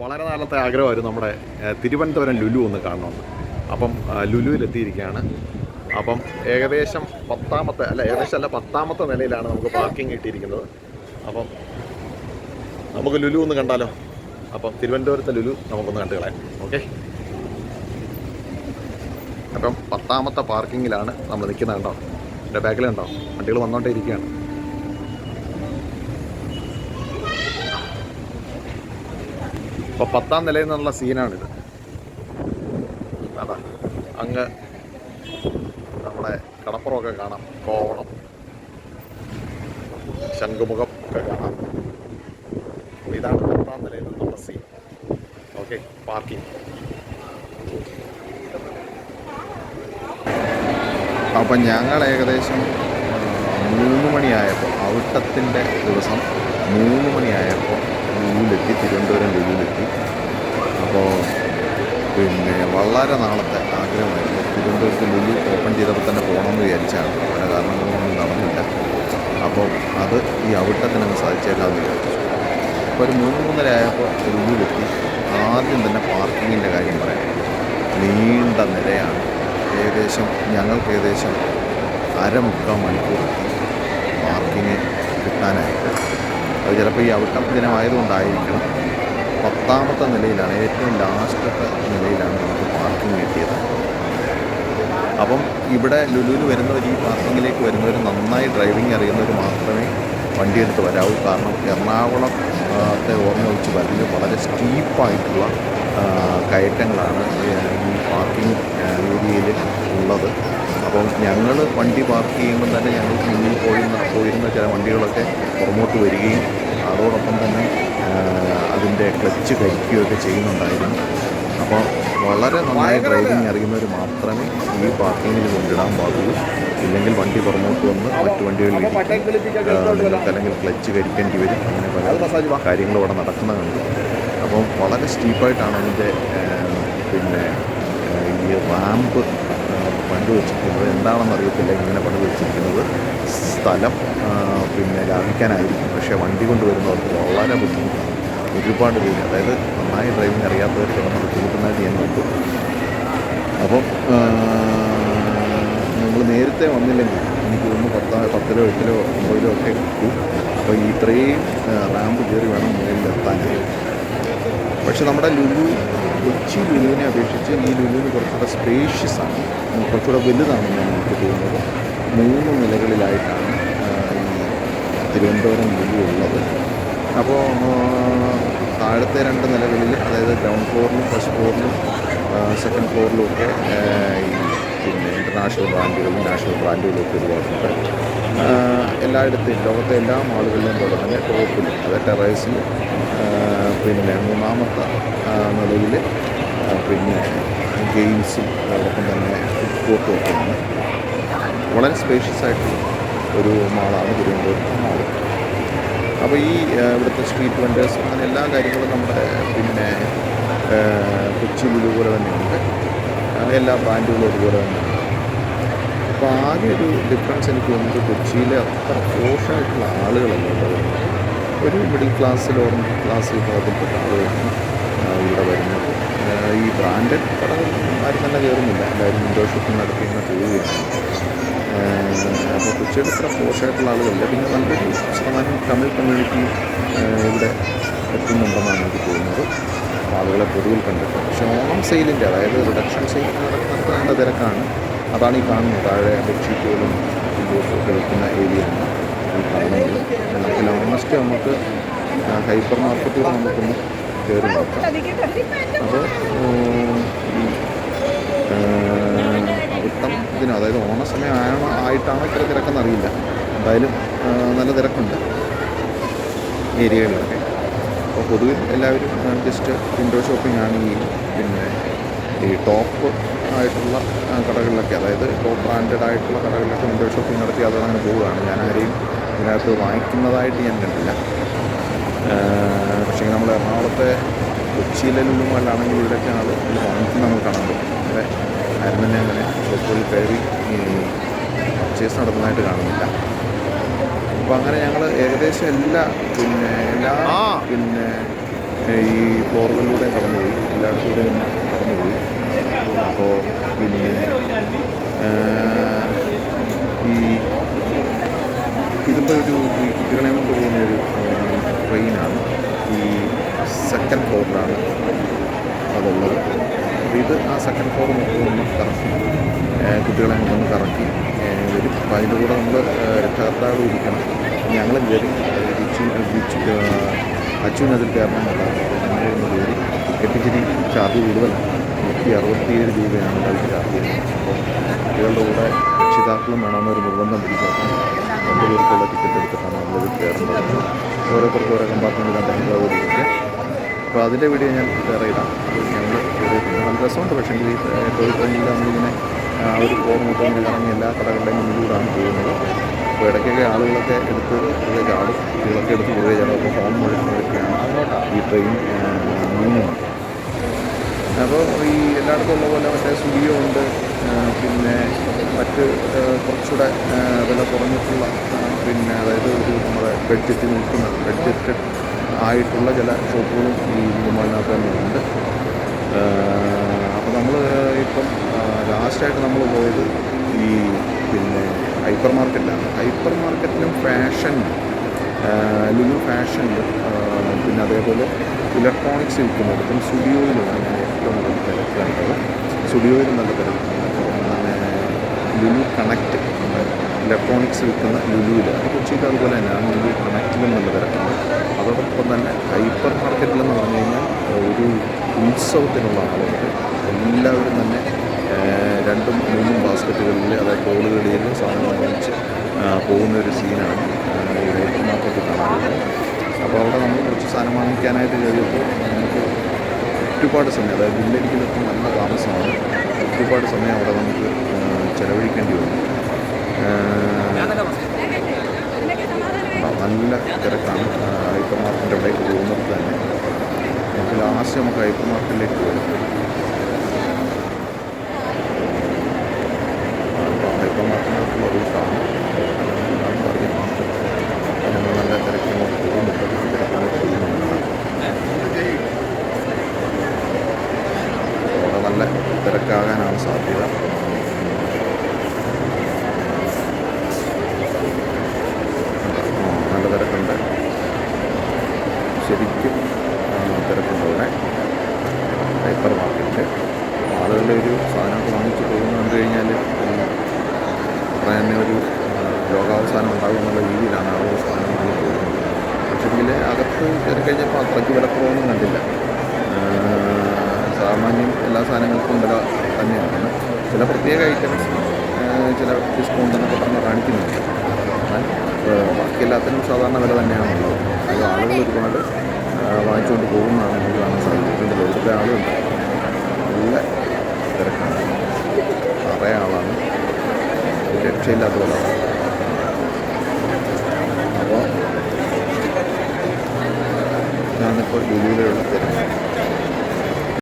വളരെ നാളത്തെ ആഗ്രഹമായിരുന്നു നമ്മുടെ തിരുവനന്തപുരം ലുലു ഒന്ന് കാണണമെന്ന്. അപ്പം ലുലുവിലെത്തിയിരിക്കുകയാണ്. അപ്പം ഏകദേശം പത്താമത്തെ അല്ല ഏകദേശം അല്ല പത്താമത്തെ നിലയിലാണ് നമുക്ക് പാർക്കിംഗ് കിട്ടിയിരിക്കുന്നത്. അപ്പം നമുക്ക് ലുലു ഒന്ന് കണ്ടാലോ? അപ്പം തിരുവനന്തപുരത്തെ ലുലു നമുക്കൊന്ന് കണ്ടു കളയാം. ഓക്കെ? അപ്പം പത്താമത്തെ പാർക്കിങ്ങിലാണ് നമ്മൾ നിൽക്കുന്നത് കണ്ടോ? എന്റെ ബാക്കിലുണ്ടോ? വണ്ടികൾ വന്നുകൊണ്ടേ ഇരിക്കുകയാണ്. ഇപ്പോൾ പത്താം നിലയിൽ നിന്നുള്ള സീനാണിത്. അതാ അങ്ങ് നമ്മുടെ കടപ്പുറമൊക്കെ കാണാം. കോവളം ശംഖുമുഖം ഒക്കെ കാണാം. അപ്പോൾ ഇതാണ് പത്താം നിലയിൽ നിന്നുള്ള സീൻ. Okay parking. അപ്പം ഞങ്ങൾ ഏകദേശം മൂന്ന് മണിയായപ്പോൾ ഔട്ടത്തിന്റെ ദിവസം മൂന്ന് മണിയായപ്പോൾ ലുലുവിലെത്തി തിരുവനന്തപുരം ലുലുവിലെത്തി അപ്പോൾ പിന്നെ വളരെ നാളത്തെ ആഗ്രഹമായിരുന്നു. തിരുവനന്തപുരത്ത് ലുലു ഓപ്പൺ ചെയ്തപ്പോൾ തന്നെ പോകണമെന്ന് വിചാരിച്ചാണ്. പല കാരണങ്ങളൊന്നും നടന്നില്ല. അപ്പോൾ അത് ഈ ഔട്ടത്തിനങ്ങ് സാധിച്ചേക്കാമെന്ന് വിചാരിച്ചു. അപ്പോൾ ഒരു മൂന്ന് മൂന്നര ആയപ്പോൾ ലുലുവിലെത്തി. ആദ്യം തന്നെ പാർക്കിങ്ങിന്റെ കാര്യം പറയാം. നീണ്ട നിരയാണ്. ഏകദേശം ഞങ്ങൾക്ക് ഏകദേശം അരമുക്കാൽ മണിക്കൂർ പാർക്കിങ് കിട്ടാനായിട്ട്. അത് ചിലപ്പോൾ ഈ ഔട്ടം ദിനമായതുകൊണ്ടായിരിക്കണം. പത്താമത്തെ നിലയിലാണ് ഏറ്റവും ലാസ്റ്റത്തെ നിലയിലാണ് നമുക്ക് പാർക്കിംഗ് കിട്ടിയത്. അപ്പം ഇവിടെ ലുലുവിൽ വരുന്നവർ ഈ പാർക്കിങ്ങിലേക്ക് വരുന്നവർ നന്നായി ഡ്രൈവിംഗ് അറിയുന്നവർ മാത്രമേ വണ്ടിയെടുത്ത് വരാവൂ. കാരണം എറണാകുളത്തെ ഓർമ്മ വെച്ച് വരുന്നത് വളരെ സ്റ്റീപ്പായിട്ടുള്ള കയറ്റങ്ങളാണ് ഈ പാർക്കിംഗ് ഏരിയയിൽ ഉള്ളത്. അപ്പം ഞങ്ങൾ വണ്ടി പാർക്ക് ചെയ്യുമ്പോൾ തന്നെ ഞങ്ങൾ മുന്നിൽ പോയിരുന്ന പോയിരുന്ന ചില വണ്ടികളൊക്കെ പുറമോട്ട് വരികയും അതോടൊപ്പം തന്നെ അതിന്റെ ക്ലച്ച് കരിക്കുകയൊക്കെ ചെയ്യുന്നുണ്ടായിരുന്നു. അപ്പോൾ വളരെ നന്നായി ഡ്രൈവിംഗ് അറിയുന്നവർ മാത്രമേ ഈ പാർക്കിങ്ങിൽ കൊണ്ടിടാൻ പാടുള്ളൂ. ഇല്ലെങ്കിൽ വണ്ടി പുറമോട്ട് വന്ന് മറ്റു വണ്ടികളിൽ നിങ്ങൾക്ക് അല്ലെങ്കിൽ ക്ലച്ച് കരിക്കേണ്ടി വരും. അങ്ങനെ പല കാര്യങ്ങളും അവിടെ നടക്കുന്നതുണ്ട് അപ്പം വളരെ സ്റ്റീപ്പായിട്ടാണ് അതിന്റെ പിന്നെ ഈ റാമ്പ് പണ്ട് വെച്ചിരിക്കുന്നത് എന്താണെന്ന് അറിയത്തില്ല. ഇങ്ങനെ പണ്ട് വെച്ചിരിക്കുന്നത് സ്ഥലം പിന്നെ ലാഭിക്കാനായിരിക്കും. പക്ഷേ വണ്ടി കൊണ്ടുവരുന്നവർക്ക് വളരെ ബുദ്ധിമുട്ടാണ്. ഒരുപാട് പേര് അതായത് നന്നായി ഡ്രൈവിംഗ് അറിയാത്തവർക്ക് നമ്മൾ ബുദ്ധിമുട്ടുന്നതായിട്ട് ഞാൻ നോക്കും. അപ്പം നിങ്ങൾ നേരത്തെ വന്നില്ലെങ്കിൽ എനിക്ക് ഒന്ന് പത്താ പത്തിലോ എട്ടിലോ ഒമ്പതിലോ ഒക്കെ കിട്ടും അപ്പോൾ ഇത്രയും റാമ്പ് കയറി വേണം മുകളിലെത്താനായി പക്ഷെ നമ്മുടെ ലുലു കൊച്ചി ലുലുവിനെ അപേക്ഷിച്ച് ഈ ലുലുവിന് കുറച്ചുകൂടെ സ്പേഷ്യസ് ആണ്. കുറച്ചുകൂടെ വലുതാണ് ഞാൻ എനിക്ക് തോന്നുന്നത്. മൂന്ന് നിലകളിലായിട്ടാണ് തിരുവനന്തപുരം ലുലു ഉള്ളത്. അപ്പോൾ താഴത്തെ രണ്ട് നിലകളിൽ അതായത് ഗ്രൗണ്ട് ഫ്ലോറിലും ഫസ്റ്റ് ഫ്ലോറിലും സെക്കൻഡ് ഫ്ലോറിലും ഒക്കെ ഇന്റർനാഷണൽ ബ്രാൻഡുകളും നാഷണൽ ബ്രാൻഡുകളും ഒക്കെ ഒരുപാടുണ്ട് എല്ലായിടത്തും ലോകത്തെ എല്ലാ മാളുകളിലും പോലെ തന്നെ ടോപ്പിൽ അതായത് ടെറേസിൽ പിന്നെ മൂന്നാമത്തെ നിലയിൽ പിന്നെ ഗെയിംസും അതോടൊപ്പം തന്നെ ഫുഡ് കോർട്ടും ആണ്. വളരെ സ്പേഷ്യസ് ആയിട്ടുള്ള ഒരു മാളാണ് തിരുവനന്തപുരത്തെ മാൾ. അപ്പോൾ ഈ ഇവിടുത്തെ സ്ട്രീറ്റ് വെൻഡേഴ്സ് അങ്ങനെ എല്ലാ കാര്യങ്ങളും നമ്മുടെ പിന്നെ കൊച്ചിയിൽ കൊച്ചി ലുലു പോലെ തന്നെയുണ്ട്. അങ്ങനെ എല്ലാ ബ്രാൻഡുകളും ഇതുപോലെ തന്നെയുണ്ട് അപ്പോൾ ആകെ ഒരു ഡിഫറൻസ് എനിക്ക് തോന്നുന്നത് കൊച്ചിയിലെ അത്ര പോഷായിട്ടുള്ള ആളുകളല്ല ഉള്ളത് ഒരു മിഡിൽ ക്ലാസ്സിലോ മിഡിൽ ക്ലാസ് വിഭാഗത്തിൽപ്പെട്ട ആളുകളാണ് ഇവിടെ വരുന്നത്. ഈ ബ്രാൻഡഡ് കടകൾ ആരും തന്നെ കയറുന്നില്ല. എല്ലാവരും വിൻഡോ ഷോപ്പിംഗ് നടത്തി ഇങ്ങനെ പോവുകയാണ്. അപ്പോൾ കൊച്ചിയുടെ അത്ര പോഷായിട്ടുള്ള ആളുകളില്ല. പിന്നെ നല്ലൊരു ശതമാനം തമിഴ് കമ്മ്യൂണിറ്റി ഇവിടെ എത്തുന്നുണ്ടെന്നാണ് എനിക്ക് തോന്നുന്നത്. ആളുകളെ പൊതുവിൽ കണ്ടിട്ട്. പക്ഷേ ഓണം സെയിലിന്റെ അതായത് റിഡക്ഷൻ സെയിൽ നടക്കുന്നത് നല്ല തിരക്കാണ്. അതാണ് ഈ കാണുന്നത്. താഴെ ബെഡ്ഷീറ്റുകളും ഒക്കെ ഏരിയ കാണുന്നത്. നമുക്ക് നമുക്ക് ഹൈപ്പർ മാർക്കറ്റിൽ നമുക്കൊന്ന് കയറി നോക്കാം. അപ്പോൾ ഇത്തം ഇതിന് അതായത് ഓണസമയം ആണോ ആയിട്ടാണോ ഇത്ര തിരക്കെന്ന് അറിയില്ല. എന്തായാലും നല്ല തിരക്കുണ്ട് ഏരിയകളിലൊക്കെ. അപ്പോൾ പൊതുവിൽ എല്ലാവരും ജസ്റ്റ് വിൻഡോ ഷോപ്പിംഗ് ആണ് പിന്നെ ഈ ടോപ്പ് ആയിട്ടുള്ള കടകളിലൊക്കെ അതായത് ടോപ്പ് ബ്രാൻഡഡ് ആയിട്ടുള്ള കടകളിലൊക്കെ വിൻഡോ ഷോപ്പിംഗ് നടത്തി അതങ്ങനെ പോവുകയാണ്. ഞാൻ ആരെയും ഇതിനകത്ത് വാങ്ങിക്കുന്നതായിട്ട് ഞാൻ കണ്ടില്ല. പക്ഷേ നമ്മൾ എറണാകുളത്തെ കൊച്ചിയിലെ ലുലുമല്ലാണെങ്കിൽ ഇവിടെയൊക്കെ ആൾ വാങ്ങിക്കുന്ന നമ്മൾ കാണാൻ പറ്റും. അതെ ആരും തന്നെ അങ്ങനെ ഷോപ്പുകളിൽ കയറി പർച്ചേസ് നടത്തുന്നതായിട്ട് കാണുന്നില്ല. അപ്പോൾ അങ്ങനെ ഞങ്ങൾ ഏകദേശം എല്ലാ പിന്നെ എല്ലാ പിന്നെ ഈ ഫ്ലോറുകളിലൂടെയും കടന്നുപോയി. എല്ലായിടത്തൂടെയും കടന്നുപോയി. അപ്പോൾ പിന്നെ ഈ ഇതിപ്പോൾ ഒരു കുട്ടികളെ കൊണ്ട് പോകുന്ന ഒരു ട്രെയിനാണ് ഈ സെക്കൻഡ് ഫ്ലോറിലാണ് അതുള്ളത്. ഇത് ആ സെക്കൻഡ് ഫ്ലോർ മൊത്തം ഒന്ന് കറക്കി കുട്ടികളെ കൊണ്ടൊന്ന് കറക്കി വരും. അപ്പോൾ അതിന്റെ കൂടെ നമ്മൾ രക്ഷകർത്താവ് ഇരിക്കണം. ഞങ്ങളും കയറി ബീച്ചു ബീച്ച് കയറണം. എന്നുള്ളതാണ് ഞങ്ങൾ കയറി ടിക്കറ്റിച്ചിരി ചാർജ് കൂടുതലാണ്. നൂറ്റി അറുപത്തിയേഴ് രൂപയാണ് അതിൽ ചാർജ് അപ്പോൾ കുട്ടികളുടെ കൂടെ രക്ഷിതാക്കളും വേണമെന്നൊരു നിർബന്ധം പിടിച്ചപ്പോൾ രണ്ട് പേർക്കുള്ള ടിക്കറ്റ് എടുത്തിട്ടാണ് നമ്മളിത് കയറുന്നത്. ഓരോരുത്തർക്കും ഓരോ കമ്പാർട്ട്മെന്റിനകത്ത് അനുഭവം ഇരിക്കുക. അപ്പോൾ അതിന്റെ വീഡിയോ ഞാൻ വേറെ ഇടാം. ഞങ്ങൾ കയറിയിട്ടുണ്ട് നല്ല രസമുണ്ട്. പക്ഷേ ഈ ടോയ് ട്രെയിനിൽ നമ്മളിങ്ങനെ ഒരു ഫോർ മൊത്തം ഇങ്ങനെ എല്ലാ കടകളുടെയും മുന്നിലൂടെയാണ് പോകുന്നത്. അപ്പോൾ ഇടയ്ക്കൊക്കെ ആളുകളൊക്കെ എടുത്ത് പുറകെ ചാടും കുട്ടികളൊക്കെ എടുത്ത് പുറകെ ചാടും അപ്പോൾ ഫോൺ മുഴുവൻ ഈ ട്രെയിൻ നീങ്ങുന്നത് അപ്പോൾ ഈ എല്ലായിടത്തും ഉള്ള പോലെ മറ്റേ സ്റ്റുഡിയോ ഉണ്ട്. പിന്നെ മറ്റ് കുറച്ചുകൂടെ വില കുറഞ്ഞിട്ടുള്ള പിന്നെ അതായത് ഒരു നമ്മുടെ ബഡ്ജറ്റ് നിൽക്കുന്ന ബഡ്ജറ്റ് ആയിട്ടുള്ള ചില ഷോപ്പുകളും ഈ ലുലുമാളിനകത്ത് തന്നെ ഉണ്ട്. അപ്പോൾ നമ്മൾ ഇപ്പം ലാസ്റ്റായിട്ട് നമ്മൾ പോയത് ഈ പിന്നെ ഹൈപ്പർ മാർക്കറ്റിലാണ് ഹൈപ്പർ മാർക്കറ്റിലും ഫാഷൻ ലുലു ഫാഷനിലും പിന്നെ അതേപോലെ ഇലക്ട്രോണിക്സ് വിൽക്കുന്നിടത്തും സ്റ്റുഡിയോയിലുമാണ് ഞാൻ ഏറ്റവും നല്ല തിരക്ക് സ്റ്റുഡിയോയിലും നല്ല തിരക്കാണ് പിന്നെ ലുലു കണക്റ്റ് ഇലക്ട്രോണിക്സ് വിൽക്കുന്ന ലുലുവിൽ അത് കൊച്ചിയിൽ അതുപോലെ തന്നെയാണ് ലുലു കണക്റ്റിലും നല്ല തിരക്കാണ് അതോടൊപ്പം തന്നെ ഹൈപ്പർ മാർക്കറ്റിലെന്ന് പറഞ്ഞു കഴിഞ്ഞാൽ ഒരു ഉത്സവത്തിനുള്ള ആളുകൾ എല്ലാവരും തന്നെ രണ്ടും മൂന്നും ബാസ്ക്കറ്റുകളിൽ അതായത് കോളുകളിൽ സാധനങ്ങൾ വാങ്ങിച്ച് പോകുന്ന ഒരു സീനാണ് ഈ ഹൈപ്പർ മാർക്കറ്റിൽ കാണാറുള്ളത് അപ്പോൾ അവിടെ നമ്മൾ കുറച്ച് സാധനം വാങ്ങിക്കാനായിട്ട് കയറിയപ്പോൾ ഒരുപാട് സമയം അതായത് വില്ലടിക്കലൊക്കെ നല്ല താമസമാണ്. ഒരുപാട് സമയം അവിടെ നമുക്ക് ചിലവഴിക്കേണ്ടി വന്നു. നല്ല തിരക്കാണ്. ഹൈപ്പർ മാർക്കറ്റിന്റെ അവിടേക്ക് പോകുന്നത് തന്നെ. നമുക്ക് ലാസ്റ്റ് നമുക്ക് ഹൈപ്പർ മാർക്കറ്റിലേക്ക് പോകാം അപ്പോൾ ഹൈപ്പർ മാർക്കറ്റിനകത്തുള്ള റൂട്ടാണ് അതാണ് പറയുന്നത് അപ്പോൾ നമ്മൾ നല്ല തിരക്കിനോട് പോകുന്നുണ്ട് തിരക്കിനോട് പോകുന്നുണ്ട് അവിടെ നല്ല തിരക്കാകാനാണ് സാധ്യത. നല്ല തിരക്കുണ്ട്. ശരിക്കും തിരക്കുണ്ട് ഇവിടെ. Hypermarket. ആളുകളുടെ ഒരു സാധനമൊക്കെ വാങ്ങിച്ചു പോകുന്നു കണ്ടു കഴിഞ്ഞാൽ അത്ര തന്നെ ഒരു ലോകാവസാനം ഉണ്ടാകും എന്നുള്ള രീതിയിലാണ് ആളുകൾ സാധനം വാങ്ങി പോകുന്നത്. പക്ഷേങ്കിൽ അകത്ത് കയറി കഴിഞ്ഞപ്പോൾ അത്രയ്ക്ക് വിലക്കുറവൊന്നും കണ്ടില്ല. സാമാന്യം എല്ലാ സാധനങ്ങൾക്കും വില തന്നെയാണ്. ചില പ്രത്യേക ഐറ്റംസ് ചില ഡിസ്കൗണ്ട് എന്നൊക്കെ പറഞ്ഞ് കാണിക്കുന്നുണ്ട്. എന്നാൽ ബാക്കിയെല്ലാത്തിനും സാധാരണ വില തന്നെയാണുള്ളത്. അത് ആളുകൾ ഒരുപാട് വാങ്ങിച്ചുകൊണ്ട് പോകുന്നതാണ് നമുക്ക് കാണാൻ സാധിക്കുന്നത്. ഇവിടുത്തെ ആളുണ്ട് നല്ല തിരക്കാണ്. നിറയെ ആളാണ്. രക്ഷയില്ലാത്തവരാണ്